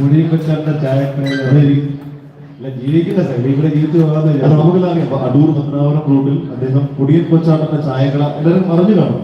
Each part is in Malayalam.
കുഴിപ്പച്ചാട്ട ചായക്കടയിൽ ജീവിക്കുന്ന ഇവിടെ ജീവിച്ചു പോകാതെ നമുക്കെല്ലാം അടൂർ പത്മനാഭപുരം റോഡിൽ അദ്ദേഹം കൊടിയൻ കൊച്ചാട്ടന്റെ ചായക്കട എല്ലാവരും പറഞ്ഞു കാണും.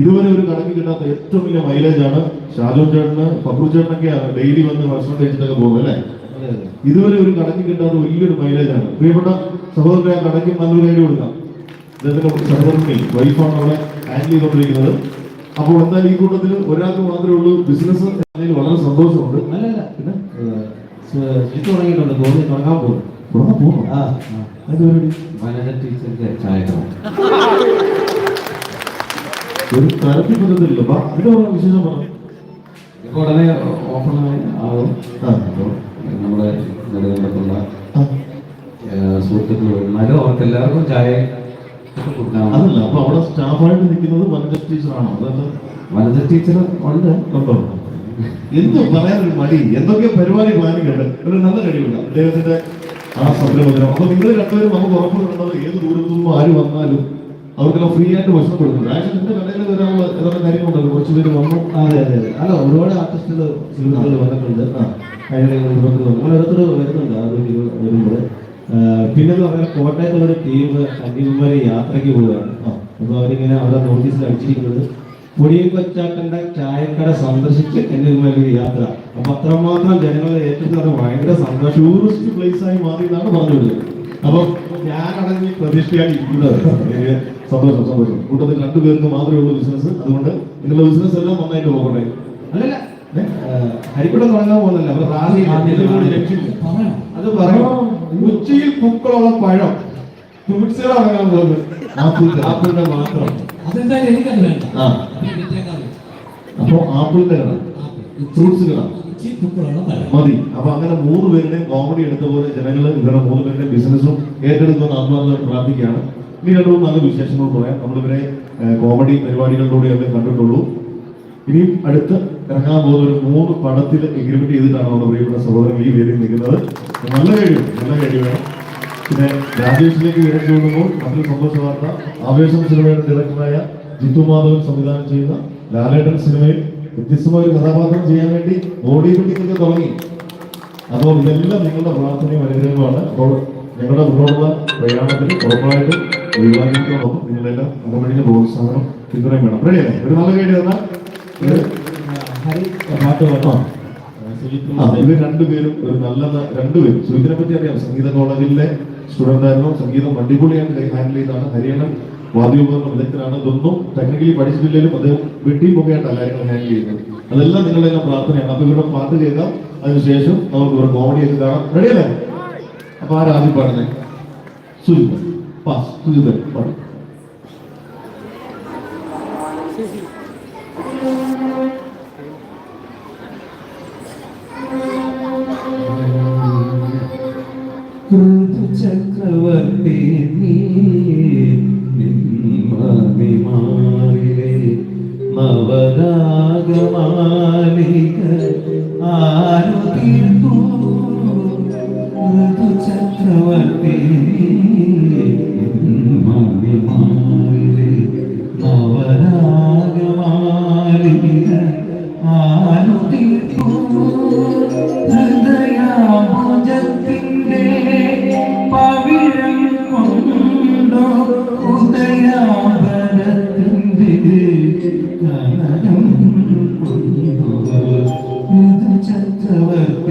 ഇതുവരെ ഒരു കടക്ക് കിട്ടാത്ത ഏറ്റവും വലിയ മൈലേജ് ആണ് ഷാജു ചേട്ടന് ഫക്രു ചേട്ടനൊക്കെ ഡെയിലി വന്ന് ഭക്ഷണം കഴിച്ചിട്ടൊക്കെ പോകും അല്ലേ? ഇതുവരെ ഒരു കടക്ക് കിട്ടാത്ത വലിയൊരു മൈലേജ് ആണ്. പ്രിയപ്പെട്ട സഹോദരൻ ആ കടയ്ക്ക് നല്ലൊരു കൈ കൊടുക്കാം. അദ്ദേഹത്തിന്റെ സഹോദരനെ വൈഫാണ് അവിടെ ഹാൻഡിൽ ചെയ്തുകൊണ്ടിരിക്കുന്നത്. അപ്പോൾ എന്തായാലും ഈ കൂട്ടത്തിൽ ഒരാൾക്ക് മാത്രമേ ഉള്ളൂ. ബിസിനസ് വളരെ സന്തോഷമുണ്ട്. തുടങ്ങിയിട്ടുണ്ട് തോന്നി തുടങ്ങാൻ പോകും തുടങ്ങാൻ പോകും ആ. പരിപാടി? വനജ ടീച്ചറിന്റെ ചായക്കട. ഒരു തരത്തിൽ പറ്റത്തില്ല അതിന്റെ വിശേഷം പറഞ്ഞു ഇപ്പൊ ഉടനെ ഓപ്പൺ ആവും. നമ്മുടെ ആ. സുഹൃത്തുക്കൾ എന്നാലും അവർക്ക് എല്ലാവർക്കും ചായ അതല്ല അപ്പൊ അവിടെ സ്റ്റാഫായിട്ട് നിൽക്കുന്നത് വനജ ടീച്ചറാണോ? അതല്ല. വനജ ടീച്ചർ ഉണ്ട്. ഉണ്ടോ? എന്ത് പറയാനൊരു മടി. എന്തൊക്കെ പരിപാടി പ്ലാനിങ് ഉണ്ട് ഒരു നല്ല കഴിവില്ല അദ്ദേഹത്തിന്റെ ആ സംരംഭം അപ്പൊ നിങ്ങൾ രണ്ടുപേരും നമുക്ക് ഉറപ്പ് ഏത് ദൂരത്തു നിന്നും ആര് വന്നാലും അവർക്കെല്ലാം ഫ്രീ ആയിട്ട് ഭക്ഷണം കൊടുക്കുന്നത് ആക്ച്വലി എന്റെ കടയിൽ ഒരാൾ ഏതൊക്കെ കാര്യങ്ങളുണ്ടല്ലോ കുറച്ച് പേര് വന്നു. അതെ അതെ അതെ. അല്ല ഒരുപാട് ആർട്ടിസ്റ്റുകൾ വന്നിട്ടുണ്ട്. അങ്ങനെ ഓരോരുത്തർ വരുന്നുണ്ട്. അത് വരുമ്പോൾ പിന്നെ എന്ന് പറഞ്ഞാൽ കോട്ടയത്തുള്ള ഒരു ടീം കന്യാകുമാരി യാത്രയ്ക്ക് പോവുകയാണ്. അപ്പോൾ അപ്പൊ അവരിങ്ങനെ അവരുടെ നോട്ടീസിൽ അടിച്ചിരിക്കുന്നത് പൊടിയും കൊച്ചാട്ടന്റെ ചായക്കട സന്ദർശിച്ച് കന്യാകുമാരി യാത്ര അപ്പൊ അത്രമാത്രം ജനങ്ങളെ ഏറ്റെടുത്ത് ഭയങ്കര സന്തോഷം ടൂറിസ്റ്റ് പ്ലേസ് ആയി മാറി എന്നാണ് പറഞ്ഞു വരുന്നത് അപ്പൊ ഞാനടങ്ങി പ്രതീക്ഷയാണ് ഇരിക്കുന്നത് സന്തോഷം സന്തോഷം കൂട്ടത്തിൽ രണ്ടുപേർക്ക് മാത്രമേ ഉള്ളൂ ബിസിനസ് അതുകൊണ്ട് നിങ്ങളുടെ ബിസിനസ് എല്ലാം നന്നായിട്ട് പോകട്ടെ അല്ലല്ല ഹരിക്കുടം തുടങ്ങാൻ പോകുന്നില്ല അപ്പൊ റാലി അത് പറയണം ഉച്ചയിൽ പൂക്കളുള്ള പഴം ഫ്രൂട്ട്സുകൾ ഇറങ്ങാൻ പോകുന്നത് മാത്രം അതെന്തായാലും എനിക്കത് വേണ്ട ആ അപ്പൊ ആപ്പിളിന്റെ കട ഫ്രൂട്ട്സ് കട മതി. അപ്പൊ അങ്ങനെ മൂന്ന് പേരുടെയും കോമഡി എടുത്ത പോലെ ജനങ്ങൾ ഇവരുടെ മൂന്ന് പേരുടെ ബിസിനസ്സും ഏറ്റെടുക്കുമെന്ന് ആത്മാർത്ഥമായി പ്രാർത്ഥിക്കുകയാണ്. ഇനി രണ്ടു നല്ല വിശേഷങ്ങൾ പറയാം. നമ്മളിവരെ കോമഡി പരിപാടികളിലൂടെ അവരെ കണ്ടിട്ടുള്ളൂ. ഇനിയും അടുത്ത് ഇറങ്ങാൻ പോകുന്ന ഒരു മൂന്ന് പടത്തിൽ എഗ്രിമെന്റ് ചെയ്തിട്ടാണ് നമ്മുടെ പ്രിയപ്പെട്ട സഹോദരൻ ഈ വേദിയിൽ നിൽക്കുന്നത്. നല്ല കഴിവ് നല്ല കഴിവാണ് പിന്നെ രാജേഷിലേക്ക് വിരൽ ചൂടുമ്പോൾ മറ്റൊരു സന്തോഷ വാർത്ത ആവേശം സിനിമയുടെ ഡയറക്ടറായ ജിത്തു മാധവൻ സംവിധാനം ചെയ്യുന്ന ലാലേട്ടൻ സിനിമയിൽ വ്യത്യസ്തമായ ഒരു കഥാപാത്രം ചെയ്യാൻ വേണ്ടി ബോഡി ബിൽഡിംഗ് തുടങ്ങി. അപ്പോൾ ഇതെല്ലാം നിങ്ങളുടെ പ്രാർത്ഥനയും അനുഗ്രഹമാണ് അപ്പോൾ ഞങ്ങളുടെ മുന്നോട്ടുള്ള പ്രയാണത്തിൽ ഉറപ്പായിട്ട് വിവാഹിക്കുന്നതോടൊപ്പം നിങ്ങളെല്ലാം അംഗമണിന്റെ പ്രോത്സാഹനം പിന്തുണയും വേണം. റെഡിയല്ലേ ഒരു നല്ല കേടി തന്നാൽ പാട്ട് കേട്ടോ ഇവർ രണ്ടുപേരും ഒരു നല്ല രണ്ടുപേരും. സുഹിത്തിനെ പറ്റി അറിയാം സംഗീത കോളേജിലെ സ്റ്റുഡന്റ് ആയിരുന്നു സംഗീതം കൈ ഹാൻഡിൽ ചെയ്താണ് ഹരിയാണൻ വാദ്യോപകരണ വിദഗ്ധരാണ് ഇതൊന്നും ടെക്നിക്കലി പഠിച്ചിട്ടില്ലെങ്കിലും അത് വെട്ടി പൊക്കെയായിട്ടാണ് കാര്യങ്ങൾ ഹാൻഡിൽ ചെയ്യുന്നത്. അതെല്ലാം നിങ്ങളുടെ എല്ലാം പ്രാർത്ഥനയാണ്. അപ്പൊ ഇവരുടെ പാട്ട് ചെയ്ത അതിനുശേഷം നമുക്ക് ഇവരുടെ കോമഡി ഒക്കെ കാണാം. റെഡിയല്ലേ അപ്പൊ ആരാദ്യം പാടുന്നത് സുജിത് പാസ്. സുജിത് പാടും. നവരാഗമാലിക ആരു തീർത്തു ചക്രവർത്തി നവരാഗമാലിക ആരു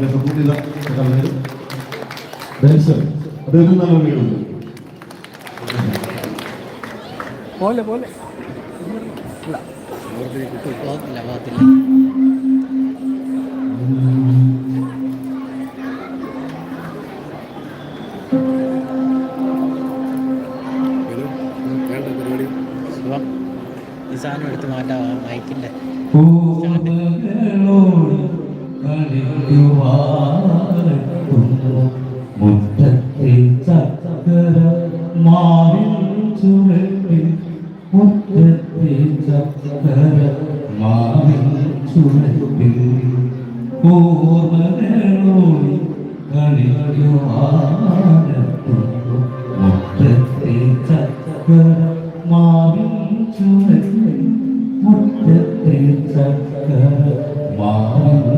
നിങ്ങളെ സപ്പോർട്ട് ചെയ്ത ഒരാളാണ്. ഡാൻസർ അദ്ദേഹത്തിന് നല്ല ശിവം ഈ സാധനം എടുത്ത് മാറ്റാം മൈക്കിന്റെ മുറ്റത്തെ മാവിൻ ചുവട്ടിൽ മുറ്റത്തെ ചക്കര മാവിൻ ചുവട്ടിൽ ഓർമ്മകളോടി കളിക്കുവാനെത്തുന്നു മുറ്റത്തെ ചക്കര മാവിൻ ചുവട്ടിൽ മുറ്റത്തെ മാവിൻ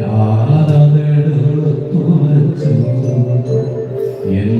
ഞാനതെടുത്തു വച്ചു എന്റേത്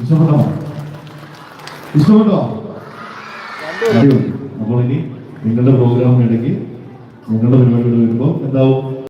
ഇഷ്ടപ്പെട്ടോ ഇഷ്ടപ്പെട്ടോ. അപ്പോൾ ഇനി നിങ്ങളുടെ പ്രോഗ്രാമിനിടയ്ക്ക് നിങ്ങളുടെ പരിപാടികൾ വരുമ്പോൾ എന്താവും?